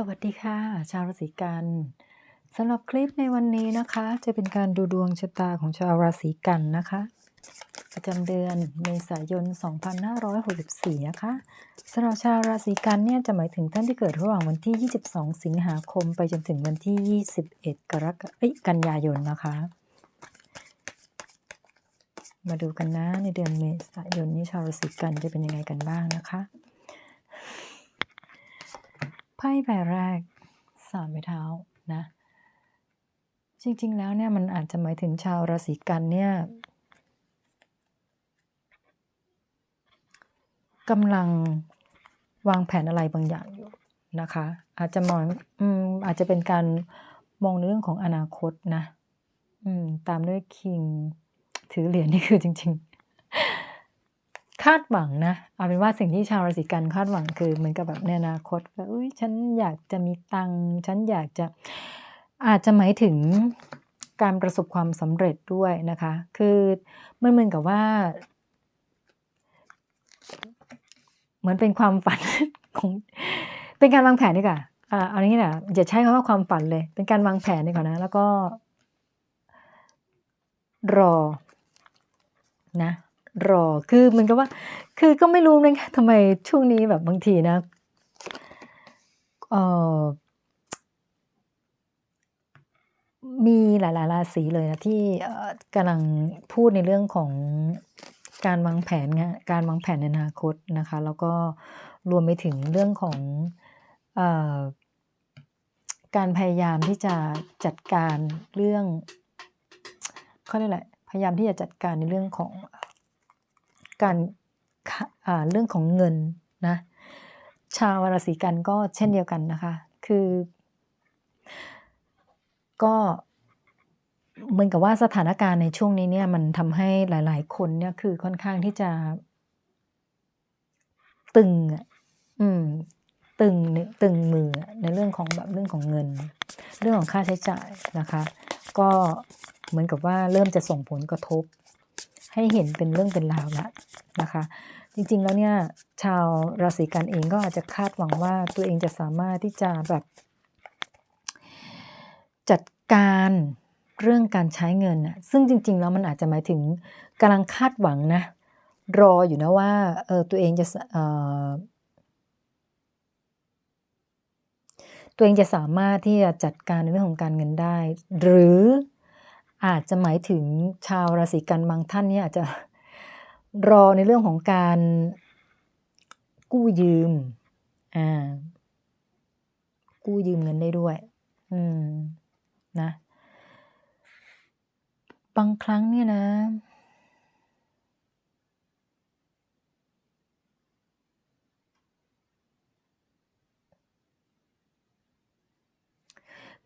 สวัสดีค่ะ ชาวราศีกันสำหรับคลิปในวันนี้นะคะ จะเป็นการดูดวงชะตาของชาวราศีกันนะคะ ประจำเดือนเมษายน 2564 นะคะสำหรับชาวราศีกันเนี่ยจะหมายถึงท่านที่เกิดระหว่างวันที่ 22 สิงหาคม ไปจนถึงวันที่ 21 กรกฎาคมกันยายนนะคะ มาดูกันนะในเดือนเมษายนนี้ชาวราศีกันจะเป็นยังไงกันบ้างนะคะ พ่ใบแรกสามไม้เท้านะ จริง ๆ แล้วเนี่ยมันอาจจะหมายถึงชาวราศีกันเนี่ยกำลังวางแผนอะไรบางอย่างอยู่นะคะ อาจจะมองอืมอาจจะเป็นการมองในเรื่องของอนาคตนะ อืม ตามด้วยคิง ถือเหรียญนี่คือจริง ๆ คาดหวังนะ เอาเป็นว่าสิ่งที่ชาวราศีกันคาดหวังคือเหมือนกับแบบในอนาคตก็อุ้ยฉันอยากจะมีตังค์ฉันอยากจะอาจจะหมายถึงการประสบความสำเร็จด้วยนะคะ คือมันเหมือนกับว่า เหมือนเป็นความฝันของเป็นการวางแผนดีกว่าอ่าเอาอย่างนี้แหละอย่าใช้คำว่าความฝันเลย เป็นการวางแผนดีกว่านะ แล้วก็ รอนะ รอคือมือนกับว่า คือก็ไม่รู้เลยทำไมช่วงนี้แบบบางทีนะเอ่อมีหลายๆราศีเลยนะที่กำลังพูดในเรื่องของการวางแผนการวางแผนในอนาคตนะคะ แล้วก็รวมไปถึงเรื่องของออการพยายามที่จะจัดการเรื่องเขาเรียกอะไรพยายามที่จะจัดการในเรื่องของ การเรื่องของเงินนะชาวราศีกันก็เช่นเดียวกันนะคะ คือ ก็เหมือนกับว่าสถานการณ์ในช่วงนี้เนี่ยมันทำให้หลาย ๆ คนเนี่ยคือค่อนข้างที่จะตึงอืม ตึงในตึงมือในเรื่องของแบบเรื่องของเงิน เรื่องของค่าใช้จ่ายนะคะ ก็เหมือนกับว่าเริ่มจะส่งผลกระทบ ให้เห็นเป็นเรื่องเป็นราวล้วนะคะ จริงๆแล้วเนี่ยชาวราศีกันเองก็อาจจะคาดหวังว่าตัวเองจะสามารถที่จะแบบ จัดการเรื่องการใช้เงินนะซึ่งจริง ๆ แล้วมันอาจจะหมายถึงกำลังคาดหวังนะ รออยู่นะว่าเออตัวเองจะเออตัวเองจะสามารถที่จะจัดการในเรื่องของการเงินได้ หรือ อาจจะหมายถึงชาวราศีกันบางท่านเนี่ยอาจจะรอในเรื่องของการกู้ยืม อ่า กู้ยืมเงินได้ด้วย อืม นะ บางครั้งเนี่ยนะ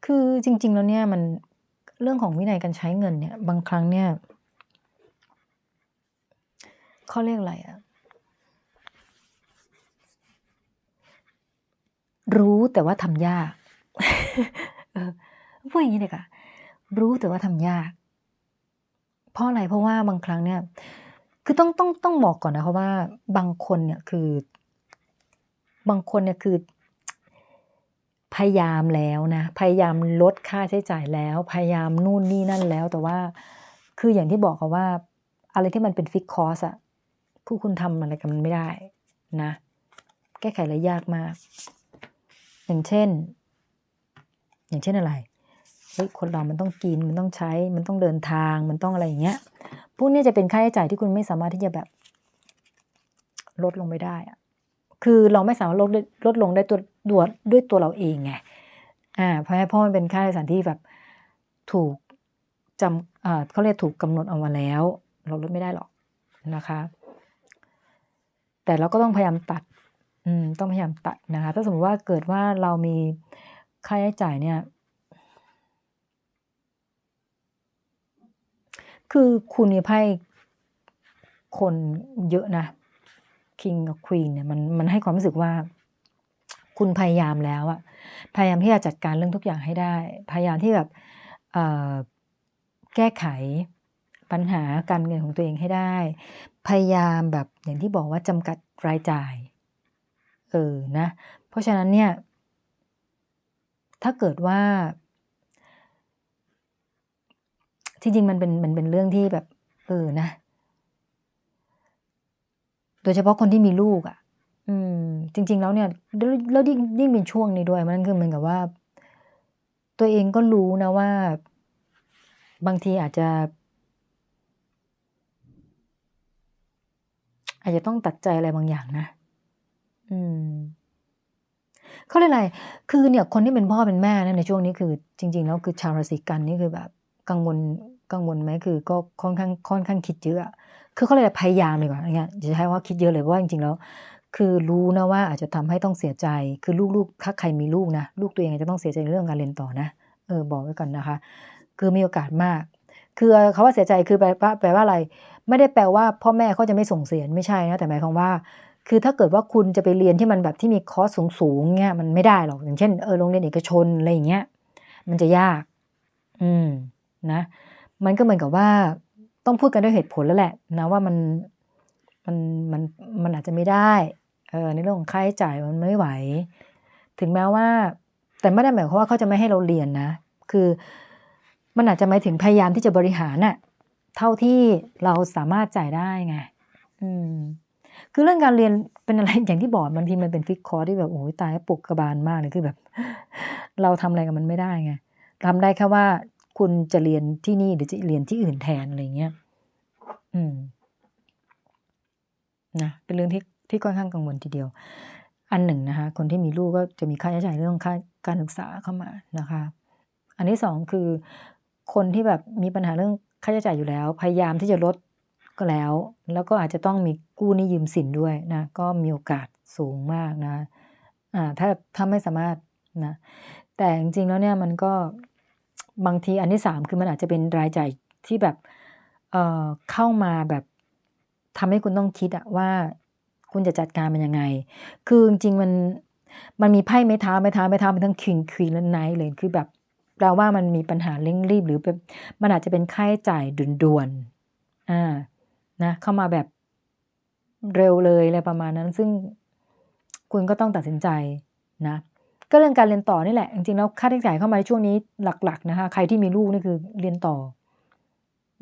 คือจริง ๆ แล้วเนี่ยมัน เรื่องของวินัยการใช้เงินเนี่ย บางครั้งเนี่ยเขาเรียกอะไรอะรู้แต่ว่าทำยากพูดอย่างงี้ดีกว่ารู้แต่ว่าทำยาก เพราะอะไรเพราะว่าบางครั้งเนี่ย คือต้องต้องต้องบอกก่อนนะคะว่า บางคนเนี่ยคือบางคนเนี่ยคือ พยายามแล้วนะ พยายามลดค่าใช้จ่ายแล้ว พยายามนู่นนี่นั่นแล้ว แต่ว่าคืออย่างที่บอกค่ะว่า อะไรที่มันเป็น Fixed Cost อะคือคุณทำอะไรกับมันไม่ได้นะ แก้ไขอะไรยากมาก อย่างเช่น อย่างเช่นอะไรเฮ้ยคนเรามันต้องกินมันต้องใช้ มันต้องเดินทางมันต้องอะไรอย่างเงี้ยพวกนี้จะเป็นค่าใช้จ่ายที่คุณไม่สามารถที่จะแบบ ลดลงไปได้อะ คือเราไม่สามารถลดลดลงได้ตัวดัวด้วยตัวเราเองไงอาเพราะเพราะมันเป็นค่าใช้จ่ายที่แบบถูกจำอ่าเขาเรียกถูกกำหนดเอามาแล้ว เราลดไม่ได้หรอกนะคะ แต่เราก็ต้องพยายามตัดอืมต้องพยายามตัดนะคะ ถ้าสมมติว่าเกิดว่าเรามีค่าใช้จ่ายเนี่ย คือคุณมีไพ่คนเยอะนะ King กับ Queen เนี่ยมันมันให้ความรู้สึกว่า คุณพยายามแล้วอะพยายามที่จะจัดการเรื่องทุกอย่างให้ได้ พยายามที่แบบแก้ไขปัญหาการเงินของตัวเองให้ได้ พยายามแบบอย่างที่บอกว่าจำกัดรายจ่าย เออนะ เพราะฉะนั้นเนี่ย ถ้าเกิดว่า จริงๆมันเป็นมันเป็นเรื่องที่แบบ เออนะ ยเฉพาะคนที่มีลูกอะ่ะ อืม จริง ๆ แล้วเนี่ยแล้วยิ่งยิ่งเป็นช่วงนี้ด้วย มันคือเหมือนกับว่า ตัวเองก็รู้นะว่า บางทีอาจจะ อาจจะต้องตัดใจอะไรบางอย่างนะ อืมเขาเรียกอะไร คือเนี่ย คนที่เป็นพ่อเป็นแม่เนี่ยในช่วงนี้คือ จริง ๆ แล้วคือชาวราศีกันนี่คือแบบ กังวล กังวลไหมคือก็ค่อนข้างค่อนข้างคิดเยอะคือเขาเรียพยายามดีกว่าอย่างเงี้ยอย่าใช้ว่าคิดเยอะเลยว่าจริงๆแล้ว คือรู้นะว่าอาจจะทำให้ต้องเสียใจ คือลูกๆถ้าใครมีลูกนะลูกตัวเองอาจจะต้องเสียใจในเรื่องการเรียนต่อนะเออบอกไว้ก่อนนะคะ คือมีโอกาสมาก คือคำว่าเสียใจคือแปลว่าแปลว่าอะไร ไม่ได้แปลว่าพ่อแม่เขาจะไม่ส่งเสียไม่ใช่นะแต่หมายความว่าคือถ้าเกิดว่าคุณจะไปเรียนที่มันแบบที่มีคอสสูงๆเงี้ยมันไม่ได้หรอกอย่างเช่นเออโรงเรียนเอกชนอะไรอย่างเงี้ยมันจะยาก อืมนะ มันก็เหมือนกับว่าต้องพูดกันด้วยเหตุผลแล้วแหละนะว่ามันมันมันมันอาจจะไม่ได้เออในเรื่องของค่าใช้จ่ายมันไม่ไหว ถึงแม้ว่า แต่ไม่ได้หมายความว่าเขาจะไม่ให้เราเรียนนะ คือมันอาจจะหมายถึงพยายามที่จะบริหารน่ะเท่าที่เราสามารถจ่ายได้ไงอืมคือเรื่องการเรียนเป็นอะไรอย่างที่บอกบางทีมันเป็นฟิกคอร์สที่แบบโอ้โฮตายปลุกกระบาลมากเลยคือแบบ เราทำอะไรกับมันไม่ได้ไงทำได้แค่ว่า คุณจะเรียนที่นี่หรือจะเรียนที่อื่นแทนอะไรเงี้ย อืม นะ เป็นเรื่องที่ที่ค่อนข้างกังวลทีเดียว อันหนึ่งนะคะ คนที่มีลูกก็จะมีค่าใช้จ่ายเรื่องค่าการศึกษาเข้ามานะคะ อันที่2คือ คนที่แบบมีปัญหาเรื่องค่าใช้จ่ายอยู่แล้ว พยายามที่จะลดก็แล้ว แล้วก็อาจจะต้องมีกู้นี้ยืมสินด้วยนะ ก็มีโอกาสสูงมากนะ อ่า ถ้าถ้าไม่สามารถนะ แต่จริงๆแล้วเนี่ยมันก็ บางทีอันที่3คือมันอาจจะเป็นรายจ่ายที่แบบเอ่อเข้ามาแบบทำให้คุณต้องคิดอะว่าคุณจะจัดการมันยังไง คือจริงๆมันมันมีไพ่ไม้เท้าไม้เท้าไม้เท้ามีทั้ง King Queen และ Knight เลยคือแบบแปลว่ามันมีปัญหาเร่งรีบหรือแบบมันอาจจะเป็นค่าใช้จ่ายด่วนๆอานะเข้ามาแบบเร็วเลยอะไรประมาณนั้น ซึ่งคุณก็ต้องตัดสินใจนะ ก็เรื่องการเรียนต่อนี่แหละ จริงๆแล้วค่าใช้จ่ายเข้ามาในช่วงนี้หลัก ๆ นะคะ ใครที่มีลูกนี่คือเรียนต่อ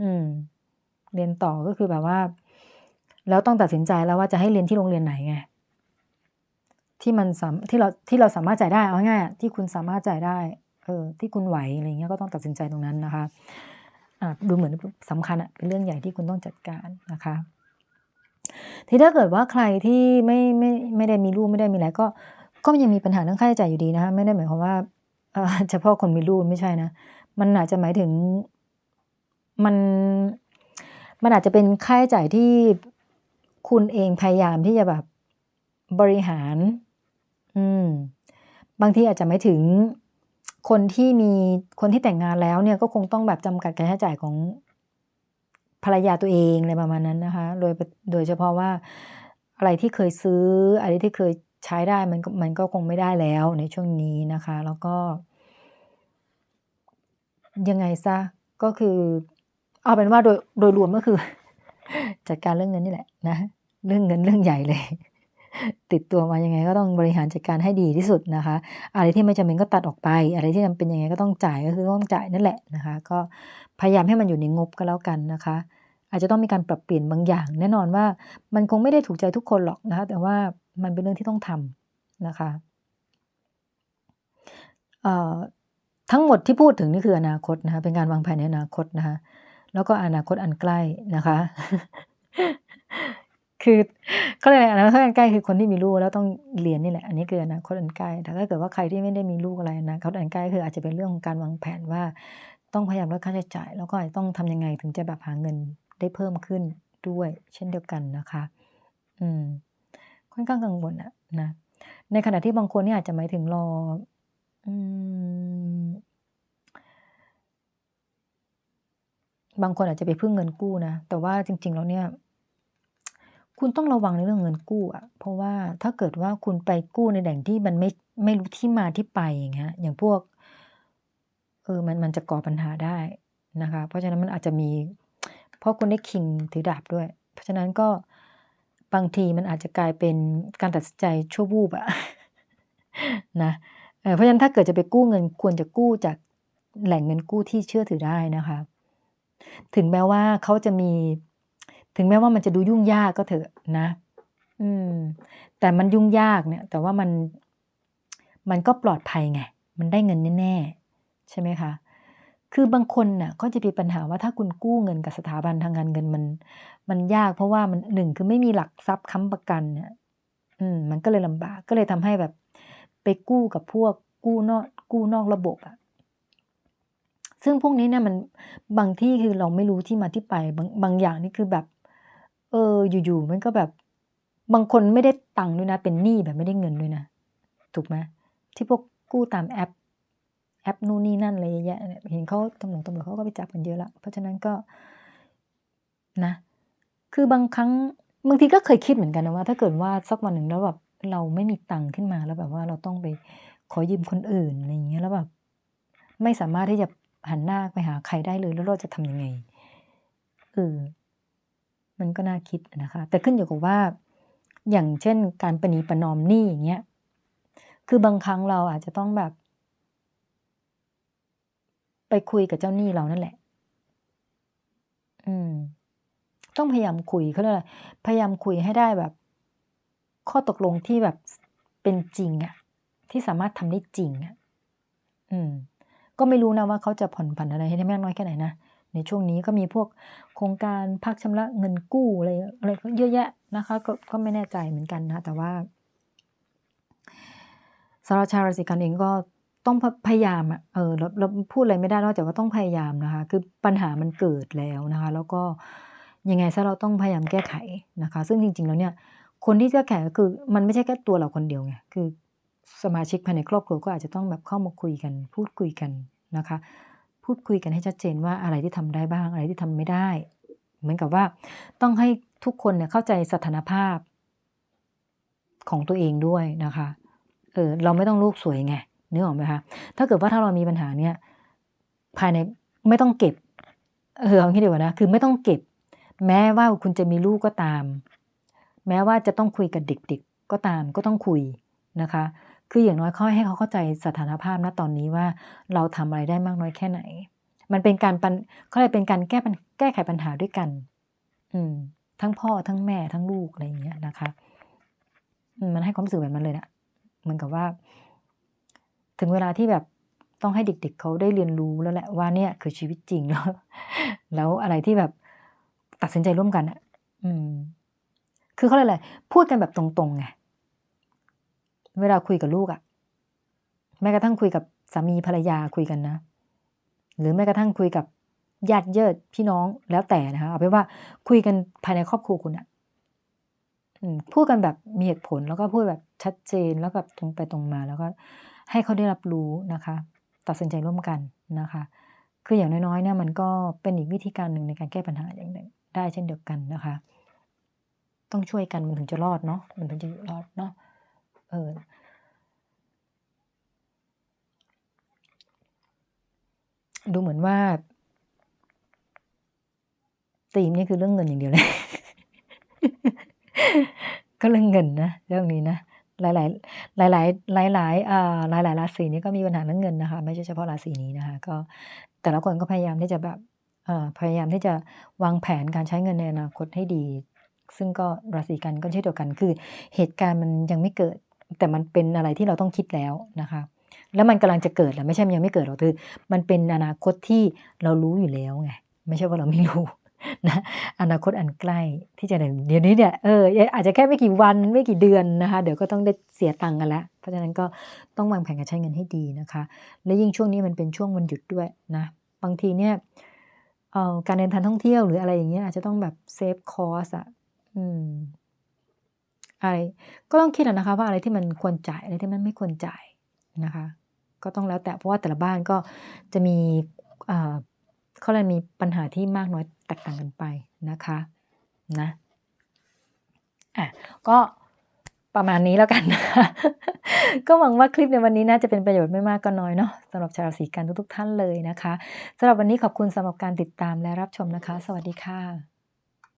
อืม เรียนต่อก็คือแบบว่า แล้วต้องตัดสินใจแล้วว่าจะให้เรียนที่โรงเรียนไหนไงที่มันสามที่เราที่เราสามารถจ่ายได้เอาง่ายๆที่คุณสามารถจ่ายได้เออที่คุณไหวอะไรอย่างเงี้ยก็ต้องตัดสินใจตรงนั้นนะคะอ่าดูเหมือนสำคัญอะเป็นเรื่องใหญ่ที่คุณต้องจัดการนะคะ ทีถ้าเกิดว่าใครที่ไม่ไม่ไม่ได้มีลูกไม่ได้มีอะไรก็ ก็ยังมีปัญหาเรื่องค่าใช้จ่ายอยู่ดีนะคะไม่ได้หมายความว่าเฉพาะคนมีลูกไม่ใช่นะ มันอาจจะหมายถึงมันมันอาจจะเป็นค่าใช้จ่ายที่คุณเองพยายามที่จะแบบบริหาร อืม บางทีอาจจะหมายถึงคนที่มีคนที่แต่งงานแล้วเนี่ยก็คงต้องแบบจำกัดการใช้จ่ายของภรรยาตัวเองอะไรประมาณนั้นนะคะ โดยโดยเฉพาะว่าอะไรที่เคยซื้อ อะไรที่เคย ใช้ได้มันก็มันก็คงไม่ได้แล้วในช่วงนี้นะคะ แล้วก็ ยังไงเสียก็คือ เอาเป็นว่าโดยโดยรวมก็คือ จัดการเรื่องเงินนี่แหละนะเรื่องเงินเรื่องใหญ่เลย ติดตัวมายังไงก็ต้องบริหารจัดการให้ดีที่สุดนะคะ อะไรที่ไม่จำเป็นก็ตัดออกไป อะไรที่จำเป็นยังไงก็ต้องจ่ายก็คือต้องจ่ายนั่นแหละนะคะ ก็พยายามให้มันอยู่ในงบก็แล้วกันนะคะ อาจจะต้องมีการปรับเปลี่ยนบางอย่าง แน่นอนว่ามันคงไม่ได้ถูกใจทุกคนหรอกนะคะแต่ว่ามันเป็นเรื่องที่ต้องทำนะคะเอ่อทั้งหมดที่พูดถึงนี่คืออนาคตนะคะเป็นการวางแผนในอนาคตนะคะแล้วก็อนาคตอันใกล้นะคะ คือเขาเรียกอะไรอนาคตอันใกล้คือคนที่มีลูกแล้วต้องเรียนนี่แหละ อันนี้คืออนาคตอันใกล้แต่ถ้าเกิดว่าใครที่ไม่ได้มีลูกอะไรอนาคตอันใกล้คืออาจจะเป็นเรื่องของการวางแผนว่าต้องพยายามลดค่าใช้จ่าย แล้วก็ต้องทำยังไงถึงจะแบบหาเงิน ได้เพิ่มขึ้นด้วยเช่นเดียวกันนะคะ อืม ค่อนข้างกังวลอะนะ ในขณะที่บางคนเนี่ยอาจจะหมายถึงรอ อืม บางคนอาจจะไปพึ่งเงินกู้นะ แต่ว่าจริง ๆ แล้วเนี่ย คุณต้องระวังในเรื่องเงินกู้อะเพราะว่าถ้าเกิดว่าคุณไปกู้ในแหล่งที่มันไม่ไม่รู้ที่มาที่ไปอย่างเงี้ย อย่างพวก เออ มันมันจะก่อปัญหาได้นะคะ เพราะฉะนั้นมันอาจจะมี เพราะคุณได้ King ถือดาบด้วย เพราะฉะนั้นก็บางทีมันอาจจะกลายเป็นการตัดสินใจชั่ววูบอะนะเออเพราะฉะนั้นถ้าเกิดจะไปกู้เงินควรจะกู้จากแหล่งเงินกู้ที่เชื่อถือได้นะคะ ถึงแม้ว่าเขาจะมี ถึงแม้ว่ามันจะดูยุ่งยากก็เถอะนะ อืม แต่มันยุ่งยากเนี่ย แต่ว่ามันมันก็ปลอดภัยไง มันได้เงินแน่ๆใช่ไหมคะ คือบางคนน่ะก็จะมีปัญหาว่าถ้าคุณกู้เงินกับสถาบันทางการเงินมัน มันยากเพราะว่ามันหนึ่งคือไม่มีหลักทรัพย์ค้ำประกันเนี่ยอืม มันก็เลยลำบากก็เลยทำให้แบบ ไปกู้กับพวกกู้นอกกู้นอกระบบอะซึ่งพวกนี้เนี่ยมันบางที่คือเราไม่รู้ที่มาที่ไป บางบางอย่างนี่คือแบบ เอออยู่ๆมันก็แบบ บางคนไม่ได้ตังค์ด้วยนะ เป็นหนี้แบบไม่ได้เงินด้วยนะ ถูกไหมที่พวกกู้ตามแอป แอปนู่นนี่นั่นอะไรเยอะแยะเนี่ยเห็นเขาตำรวจตำรวจเขาก็ไปจับกันเยอะละเพราะฉะนั้นก็นะ คือบางครั้งบางทีก็เคยคิดเหมือนกันนะว่า ถ้าเกิดว่าสักวันหนึ่งแล้วแบบเราไม่มีตังค์ขึ้นมาแล้วแบบว่าเราต้องไปขอยืมคนอื่นอะไรอย่างเงี้ยแล้วแบบไม่สามารถที่จะหันหน้าไปหาใครได้เลย แล้วเราจะทำยังไงเออมันก็น่าคิดนะคะ แต่ขึ้นอยู่กับว่า อย่างเช่น การประนีประนอมหนี้อย่างเงี้ย คือบางครั้งเราอาจจะต้องแบบ ไปคุยกับเจ้าหนี้เรานั่นแหละ อืม ต้องพยายามคุยเขาเรียกอะไรพยายามคุยให้ได้แบบ ข้อตกลงที่แบบเป็นจริงอะที่สามารถทำได้จริงอะอืม ก็ไม่รู้นะว่าเขาจะผ่อนผันอะไรให้ได้มากน้อยแค่ไหนนะในช่วงนี้ก็มีพวกโครงการพักชำระเงินกู้อะไรอะไรก็เยอะแยะนะคะก็ก็ไม่แน่ใจเหมือนกันนะ แต่ว่าสำหรับชาวราศีกันเองก็ ต้องพยายามเออเราเราพูดอะไรไม่ได้นอกจากว่าต้องพยายามนะคะ คือปัญหามันเกิดแล้วนะคะ แล้วก็ยังไงซะเราต้องพยายามแก้ไขนะคะ ซึ่งจริง ๆ แล้วเนี่ย คนที่แก้ไขก็คือมันไม่ใช่แค่ตัวเราคนเดียวไงคือสมาชิกภายในครอบครัวก็อาจจะต้องแบบเข้ามาคุยกัน พูดคุยกันนะคะ พูดคุยกันให้ชัดเจนว่าอะไรที่ทำได้บ้างอะไรที่ทำไม่ได้ เหมือนกับว่าต้องให้ทุกคนเนี่ยเข้าใจสถานภาพของตัวเองด้วยนะคะเออเราไม่ต้องลูกสวยไง นึกออกไหมคะถ้าเกิดว่าถ้าเรามีปัญหาเนี่ยภายในไม่ต้องเก็บเออเอางี้ดีกว่านะคือไม่ต้องเก็บ แม้ว่าคุณจะมีลูกก็ตาม แม้ว่าจะต้องคุยกับเด็ก ๆ ก็ตามก็ต้องคุยนะคะ คืออย่างน้อยเขาให้เขาเข้าใจสถานภาพณตอนนี้ว่าเราทำอะไรได้มากน้อยแค่ไหน มันเป็นการปันเขาเลยเป็นการแก้ปัญแก้ไขปัญหาด้วยกัน อืม ทั้งพ่อทั้งแม่ทั้งลูกอะไรอย่างเงี้ยนะคะ มันให้ความรู้สึกแบบนั้นเลยนะเหมือนกับว่า ถึงเวลาที่แบบต้องให้เด็กๆเขาได้เรียนรู้แล้วแหละว่าเนี่ยคือชีวิตจริงแล้ว แล้วอะไรที่แบบตัดสินใจร่วมกันอะ อืม คือเขาเลยอะไรพูดกันแบบตรงๆไง เวลาคุยกับลูกอะ่ะ แม้กระทั่งคุยกับสามีภรรยาคุยกันนะ หรือแม้กระทั่งคุยกับญาติเยิดพี่น้องแล้วแต่นะคะเอาเป็นว่าคุยกันภายในครอบครัวคุณอะ่ะพูดกันแบบมีเหตุผลแล้วก็พูดแบบชัดเจนแล้วก็ตรงไปตรงมาแล้วก็ ให้เขาได้รับรู้นะคะ ตัดสินใจร่วมกันนะคะ คืออย่างน้อยๆเนี่ยมันก็เป็นอีกวิธีการหนึ่งในการแก้ปัญหาอย่างหนึ่งได้เช่นเดียวกันนะคะ ต้องช่วยกันมันถึงจะรอดเนาะมันถึงจะรอดเนาะเออดูเหมือนว่าตีมนี่คือเรื่องเงินอย่างเดียวเลย ก็เรื่องเงินนะ เรื่องนี้นะ หลายหลายหลายหลายหลายหลายอ่าหลายหลายราศีนี้ก็มีปัญหาเรื่องเงินนะคะ ไม่ใช่เฉพาะราศีนี้นะคะ ก็แต่ละคนก็พยายามที่จะแบบพยายามที่จะวางแผนการใช้เงินในอนาคตให้ดี ซึ่งก็ราศีกันก็เช่นเดียวกันคือเหตุการณ์มันยังไม่เกิด แต่มันเป็นอะไรที่เราต้องคิดแล้วนะคะ แล้วมันกำลังจะเกิดแหละไม่ใช่มันยังไม่เกิดหรอกคือ มันเป็นอนาคตที่เรารู้อยู่แล้วไงไม่ใช่ว่าเราไม่รู้ นะอนาคตอันใกล้ที่จะเดี๋ยวนี้เนี่ยเอออาจจะแค่ไม่กี่วันไม่กี่เดือนนะคะ เดี๋ยวก็ต้องได้เสียตังค์กันแล้ว เพราะฉะนั้นก็ต้องวางแผนการใช้เงินให้ดีนะคะ และยิ่งช่วงนี้มันเป็นช่วงวันหยุดด้วยนะ บางทีเนี่ยเอ่อการเดินทางท่องเที่ยวหรืออะไรอย่างเงี้ยอาจจะต้องแบบเซฟคอสอะอืมอะไรก็ต้องคิดนะคะ ว่าอะไรที่มันควรจ่ายอะไรที่มันไม่ควรจ่ายนะคะ ก็ต้องแล้วแต่เพราะว่าแต่ละบ้านก็จะมี เขาเลยมีปัญหาที่มากน้อยแตกต่างกันไปนะคะนะอะก็ประมาณนี้แล้วกันนะคะก็หวังว่าคลิปในวันนี้น่าจะเป็นประโยชน์ไม่มากก็น้อยเนาะสำหรับชาวราศีกันทุกๆท่านเลยนะคะสำหรับวันนี้ขอบคุณสำหรับการติดตามและรับชมนะคะ สวัสดีค่ะ